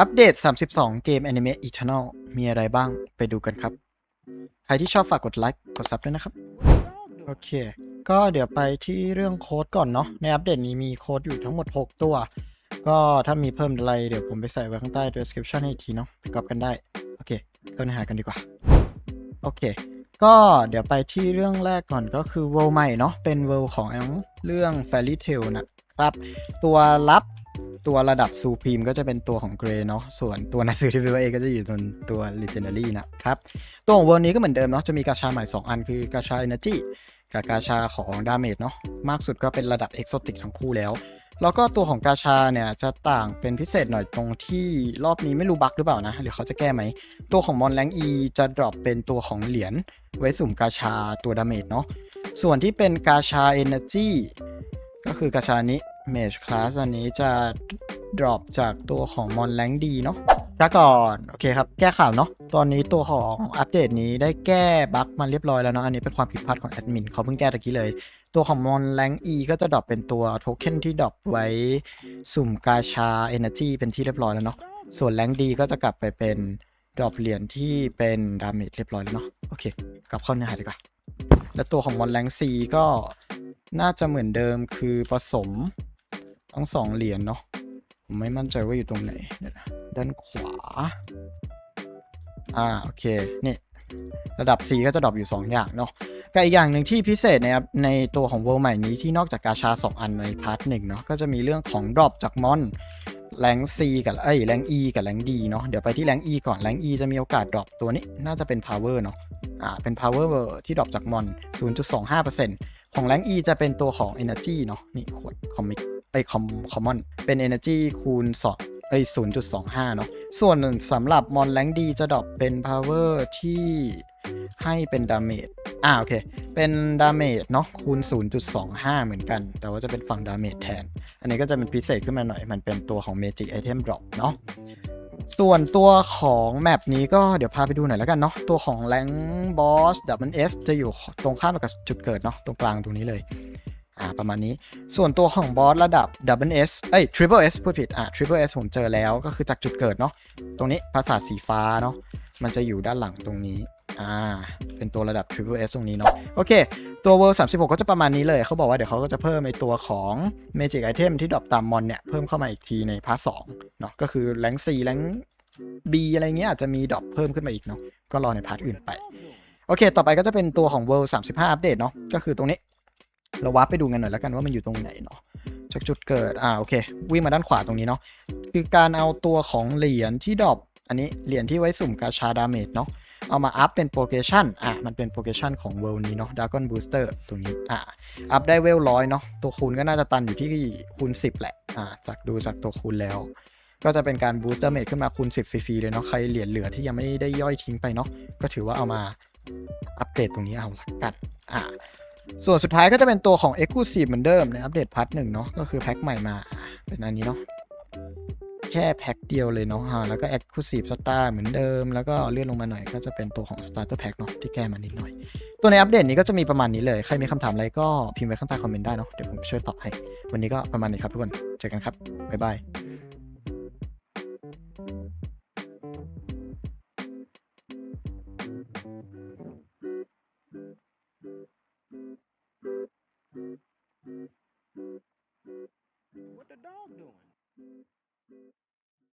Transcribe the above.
อัปเดต 32 เกม Anime Eternal มีอะไรบ้างไปดูกันครับ ใครที่ชอบฝากกดไลค์ กดซับด้วยนะครับ โอเค ก็เดี๋ยวไปที่เรื่องโค้ดก่อนเนาะ ในอัปเดตนี้มีโค้ดอยู่ทั้งหมด 6 ตัว ก็ถ้ามีเพิ่มอะไร เดี๋ยวผมไปใส่ไว้ข้างใต้ description ให้ทีเนาะไปกรอบกันได้ โอเคเข้าเนื้อหากันดีกว่า โอเค ก็เดี๋ยวไปที่เรื่องแรกก่อนก็คือ world ใหม่เนาะ เป็น world ของเรื่อง fairy tale นะครับ ตัวรับ ตัวระดับ supreme ก็จะเป็นตัวของ Grey เนาะส่วนตัวนังสือที่เป็นเอก็จะอยู่บนตัว legendary นะครับ ตัวของ world นี้ก็เหมือนเดิมเนาะจะมีกาชาใหม่ 2 อันคือกาชา energy กับกาชาของ damage เนาะมากสุดก็เป็นระดับ exotic ทั้งคู่แล้ว แล้วก็ตัวของกาชาเนี่ยจะต่างเป็นพิเศษหน่อยตรงที่รอบนี้ไม่รู้บั๊กหรือเปล่านะหรือเขาจะแก้ไหม ตัวของมอนแรงอีจะดรอปเป็นตัวของเหรียญไว้สุ่มกาชาตัวดาเมจเนาะส่วนที่เป็นกาชา Energy ก็คือกาชานี้ Mage Class อันนี้จะ drop จากตัวของมอนแรงดีเนาะแล้วก่อนโอเคครับ แก้ข่าวเนาะตอนนี้ตัวของอัปเดตนี้ได้แก้บั๊กมาเรียบร้อยแล้วเนาะอันนี้เป็นความผิดพลาดของแอดมินเขาเพิ่งแก้ตะกี้เลย ตัวของมอนแรงอีก็จะดรอปเป็นตัวโทเค็นที่ดรอปไว้สุ่มกาชา Energy เป็นที่เรียบร้อยแล้วเนาะส่วนแรงดีก็จะกลับไปเป็นดรอปเหรียญที่เป็นดาเมจเรียบร้อยแล้วเนาะโอเค กลับเข้าเนื้อหาดีกว่า แล้วตัวของมอนแรงซีก็น่าจะเหมือนเดิมคือผสม ทั้งสองเหรียญเนาะผมไม่มั่นใจว่าอยู่ตรงไหน ด้านขวา อ่า โอเค นี่ระดับ C ก็จะดรอปอยู่ 2 อย่างเนาะกับอีกอย่างหนึ่งที่พิเศษในในตัวของเวลใหม่นี้ที่นอกจากกาชา 2 อันในพาร์ทหนึ่งเนาะก็จะมีเรื่องของดรอปจากมอนแรง C กับเอ้ยแรง E กับแรง D เนาะเดี๋ยวไปที่แรง E ก่อนแรง E จะมีโอกาสดรอปตัวนี้น่าจะเป็น power เนาะอ่าเป็น power ที่ดรอปจากมอน 0.25%ของแรง E จะเป็นตัวของ energy เนาะนี่ขวดคอมิก ไอคอมคอมมอนเป็น energy คูณ2เอ้ย0.25 เนาะส่วนสำหรับมอนแรงดีจะดรอปเป็น power ที่ให้เป็นดาเมจอ่าโอเค เป็นดาเมจเนาะคูณ 0.25 เหมือนกัน แต่ว่าจะเป็นฝั่งดาเมจแทน อันนี้ก็จะเป็นพิเศษขึ้นมาหน่อย มันเป็นตัวของ Magic Item Drop เนาะส่วนตัวของแมปนี้ก็เดี๋ยวพาไปดูหน่อยแล้วกันเนาะตัวของแรงบอสดับเบิลเอสจะอยู่ตรงข้ามกับจุดเกิดเนาะตรงกลางตรงนี้เลย อ่าประมาณนี้ ส่วนตัวของบอสระดับ Double S เอ้ย Triple S พูดผิดอ่า Triple S ผมเจอแล้วก็คือจากจุดเกิดเนาะตรงนี้ภาษาสีฟ้าเนาะมันจะอยู่ด้านหลังตรงนี้อ่าเป็นตัวระดับ Triple S ตรงนี้เนาะโอเค ตัว World 36 ก็จะประมาณนี้เลย เขาบอกว่าเดี๋ยวเขาก็จะเพิ่มในตัวของ Magic Item ที่ดรอปตามมอนเนี่ย เพิ่มเข้ามาอีกทีในพาร์ท2เนาะก็คือแรง C แรง B อะไรเงี้ยอาจจะมีดรอปเพิ่มขึ้นมาอีกเนาะก็รอในพาร์ทอื่นไป โอเค ต่อไปก็จะเป็นตัวของ World 35 อัปเดตเนาะก็คือตรงนี้ เราวาร์ปไปดูกันหน่อยแล้วกันว่ามันอยู่ตรงไหนเนาะจากจุดเกิด อ่า โอเค วิ่งมาด้านขวาตรงนี้เนาะ คือการเอาตัวของเหรียญที่ดรอป อันนี้เหรียญที่ไว้สุ่มกาชาดาเมจเนาะ เอามาอัพเป็นโปรเกชันอะ มันเป็นโปรเกชันของเวลนี้เนาะดากอนบูสเตอร์ตรงนี้ อะ อัพได้เวลร้อยเนาะ ตัวคูณก็น่าจะตันอยู่ที่คูณ 10 แหละ อะจากดูจากตัวคูณแล้ว ก็จะเป็นการบูสต์ดาเมจขึ้นมาคูณ 10 ฟรีๆเลยเนาะ ใครเหรียญเหลือที่ยังไม่ได้ย่อยทิ้งไปเนาะ ก็ถือว่าเอามาอัปเดตตรงนี้เอาละกัน อะ ส่วนสุดท้ายก็จะเป็นตัวของ Exclusive เหมือนเดิมในอัปเดตพาร์ทหนึ่งเนาะก็คือแพ็คใหม่มาเป็นอันนี้เนาะแค่แพ็คเดียวเลยเนาะฮะแล้วก็ Exclusive Star เหมือนเดิม แล้วก็เลื่อนลงมาหน่อยก็จะเป็นตัวของ Starter Pack เนาะที่แก้มานิดหน่อย ตัวในอัปเดตนี้ก็จะมีประมาณนี้เลย ใครมีคำถามอะไรก็พิมพ์ไว้ข้างใต้คอมเมนต์ได้เนาะเดี๋ยวผมช่วยตอบให้ วันนี้ก็ประมาณนี้ครับทุกคนเจอกันครับบ๊ายบาย